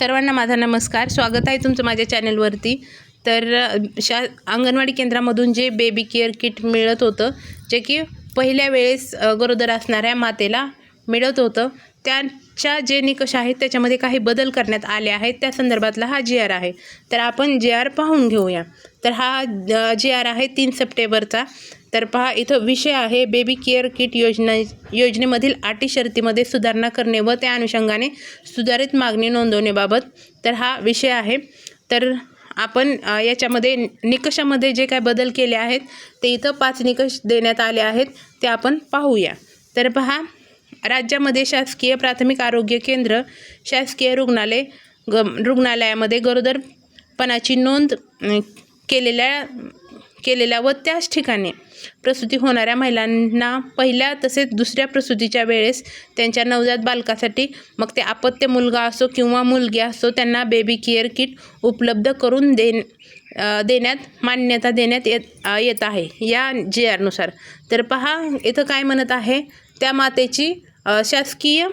सर्वांना माझा नमस्कार. स्वागत आहे तुमचं माझ्या चॅनलवरती. तर शा अंगणवाडी केंद्रामधून जे बेबी केअर किट मिळत होतं जे की पहिल्या वेळेस गरोदर असणाऱ्या मातेला मिळत होतं त्यांच्या जे निकष आहेत त्याच्यामध्ये काही बदल करण्यात आले आहेत. त्या संदर्भातला हा जी आर आहे. तर आपण जे आर पाहून घेऊया. तर हा जी आर आहे तीन सप्टेंबरचा. तर पहा इथं विषय आहे बेबी केअर किट योजना योजनेमधील अटी शर्तीमध्ये सुधारणा करणे व त्या अनुषंगाने सुधारित मागणी नोंदवण्याबाबत. तर हा विषय आहे. तर आपण याच्यामध्ये निकषामध्ये जे काय बदल केले आहेत ते इथं पाच निकष देण्यात आले आहेत ते आपण पाहूया. तर पहा राज्यामध्ये शासकीय प्राथमिक आरोग्य केंद्र शासकीय रुग्णालय ग रुग्णालयामध्ये गरोदरपणाची नोंद केलेल्या केलेल्या व त्याच ठिकाणी प्रसूती होणाऱ्या महिलांना पहिल्या तसेच दुसऱ्या प्रसूतीच्या वेळेस त्यांच्या नवजात बालकासाठी मग ते अपत्य मुलगा असो किंवा मुलगी असो त्यांना बेबी केअर किट उपलब्ध करून देन देण्यात मान्यता देण्यात येत येत आहे. या जे आरनुसार तर पहा इथं काय म्हणत आहे? त्या मातेची शासकीय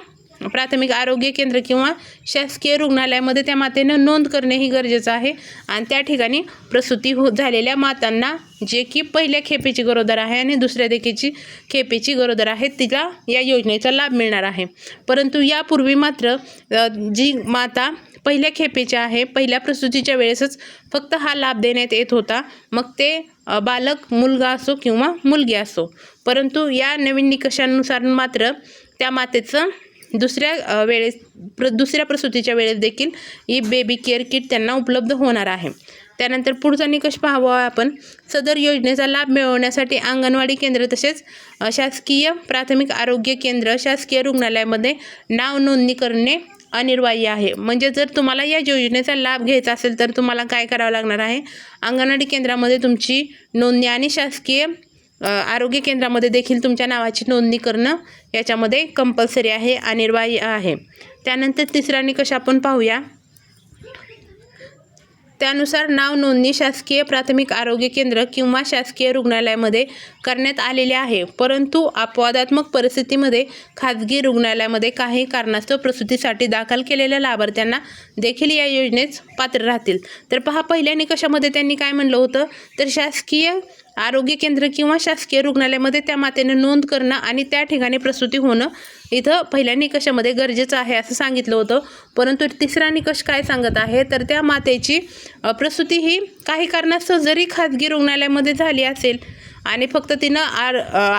प्राथमिक आरोग्य केंद्र किंवा शासकीय रुग्णालयामध्ये त्या मातेनं नोंद करणे ही गरजेचं आहे. आणि त्या ठिकाणी प्रसूती हो झालेल्या मातांना जे की पहिल्या खेपेची गरोदर आहे आणि दुसऱ्या देखीची खेपेची गरोदर आहे तिला या योजनेचा लाभ मिळणार आहे. परंतु यापूर्वी मात्र जी माता पहिल्या खेपेच्या आहे पहिल्या प्रसूतीच्या वेळेसच फक्त हा लाभ देण्यात येत होता. मग ते बालक मुलगा असो किंवा मुलगी असो. परंतु या नवीन निकषांनुसार मात्र त्या मातेचं दुसऱ्या वेळेस प्र दुसऱ्या प्रसूतीच्या वेळेस देखील ही बेबी केअर किट त्यांना उपलब्ध होणार आहे. त्यानंतर पुढचा निकष पाहावा आपण. सदर योजनेचा लाभ मिळवण्यासाठी अंगणवाडी केंद्र तसेच शासकीय प्राथमिक आरोग्य केंद्र शासकीय रुग्णालयामध्ये नाव नोंदणी करणे अनिवार्य आहे. म्हणजे जर तुम्हाला या योजनेचा लाभ घ्यायचा असेल तर तुम्हाला काय करावं लागणार आहे? अंगणवाडी केंद्रामध्ये तुमची नोंदणी आणि शासकीय आरोग्य केंद्रामध्ये देखील तुमच्या नावाची नोंदणी करणं याच्यामध्ये कंपल्सरी आहे अनिर्वाह्य आहे. त्यानंतर तिसरा निकष आपण पाहूया? त्यानुसार नाव नोंदणी शासकीय प्राथमिक आरोग्य केंद्र किंवा शासकीय रुग्णालयामध्ये करण्यात आलेले आहे. परंतु अपवादात्मक परिस्थितीमध्ये खाजगी रुग्णालयामध्ये काही कारणास्तव प्रसूतीसाठी दाखल केलेल्या लाभार्थ्यांना देखील या योजनेत पात्र राहतील. तर पहा पहिल्या निकषामध्ये त्यांनी काय म्हणलं होतं? तर शासकीय आरोग्य केंद्र किंवा शासकीय रुग्णालयामध्ये त्या मातेनं नोंद करणं आणि त्या ठिकाणी प्रसूती होणं इथं पहिल्या निकषामध्ये गरजेचं आहे असं सांगितलं होतं. परंतु तिसरा निकष काय सांगत आहे? तर त्या मातेची प्रसूती ही काही कारणास्तव जरी खाजगी रुग्णालयामध्ये झाली असेल आणि फक्त तिनं आर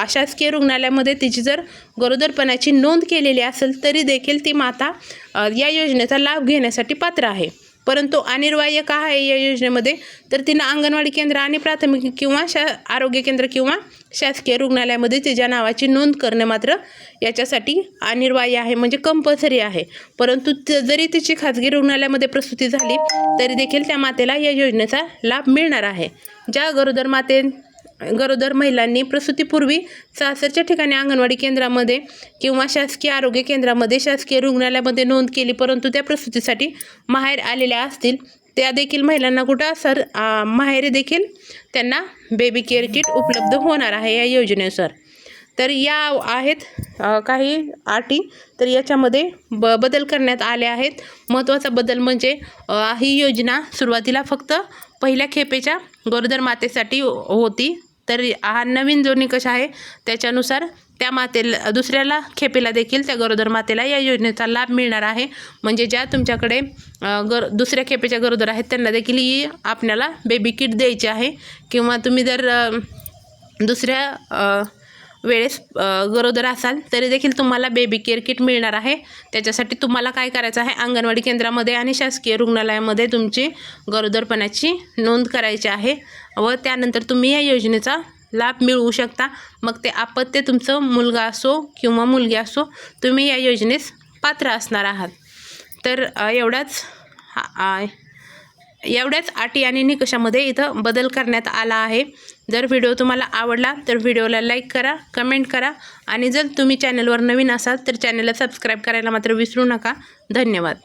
शासकीय रुग्णालयामध्ये तिची जर गरोदरपणाची नोंद केलेली असेल तरी देखील ती माता या योजनेचा लाभ घेण्यासाठी पात्र आहे. परंतु अनिर्वाह्य का आहे या योजनेमध्ये? तर तिनं अंगणवाडी केंद्र आणि प्राथमिक किंवा शा आरोग्य केंद्र किंवा शासकीय रुग्णालयामध्ये तिच्या नावाची नोंद करणे मात्र याच्यासाठी अनिर्वाह्य आहे म्हणजे कंपल्सरी आहे. परंतु त- जरी तिची खाजगी रुग्णालयामध्ये प्रसूती झाली तरी देखील त्या मातेला या योजनेचा लाभ मिळणार आहे. ज्या गरोदर माते गरोदर महिलांनी प्रसूतीपूर्वी सासरच्या ठिकाणी अंगणवाडी केंद्रामध्ये किंवा शासकीय आरोग्य केंद्रामध्ये शासकीय रुग्णालयामध्ये नोंद केली परंतु त्या प्रसूतीसाठी माहेर आलेल्या असतील त्या देखील महिलांना कुठं सर माहेरी देखील त्यांना बेबी केअर किट उपलब्ध होणार आहे या योजनेनुसार. तर या आहेत काही अटी तर याच्यामध्ये ब बदल करण्यात आले आहेत. महत्त्वाचा बदल म्हणजे ही योजना सुरुवातीला फक्त पहिल्या खेपेच्या गरोदर मातेसाठी होती तर हा नवीन जो निकष आहे त्याच्यानुसार त्या मातेला दुसऱ्याला खेपेला देखील त्या गरोदर मातेला या योजनेचा लाभ मिळणार आहे. म्हणजे ज्या तुमच्याकडे गर दुसऱ्या खेपेच्या गरोदर आहेत त्यांना देखील ही आपल्याला बेबी किट द्यायची आहे. किंवा तुम्ही जर दुसऱ्या वेळेस गरोदर असाल तरी देखील तुम्हाला बेबी केअर किट मिळणार आहे. त्याच्यासाठी तुम्हाला काय करायचं आहे? अंगणवाडी केंद्रामध्ये आणि शासकीय रुग्णालयामध्ये तुमची गरोदरपणाची नोंद करायची आहे व त्यानंतर तुम्ही या योजनेचा लाभ मिळवू शकता. मग ते आपत्य तुमचं मुलगा असो किंवा मुलगी असो तुम्ही या योजनेस पात्र असणार आहात. तर एवढाच. आ- एवढ्याच अटी आणि निकषामध्ये इथं बदल करण्यात आला आहे. जर व्हिडिओ तुम्हाला आवडला तर व्हिडिओला लाईक करा कमेंट करा आणि जर तुम्ही चॅनलवर नवीन असाल तर चॅनलला सबस्क्राईब करायला मात्र विसरू नका. धन्यवाद.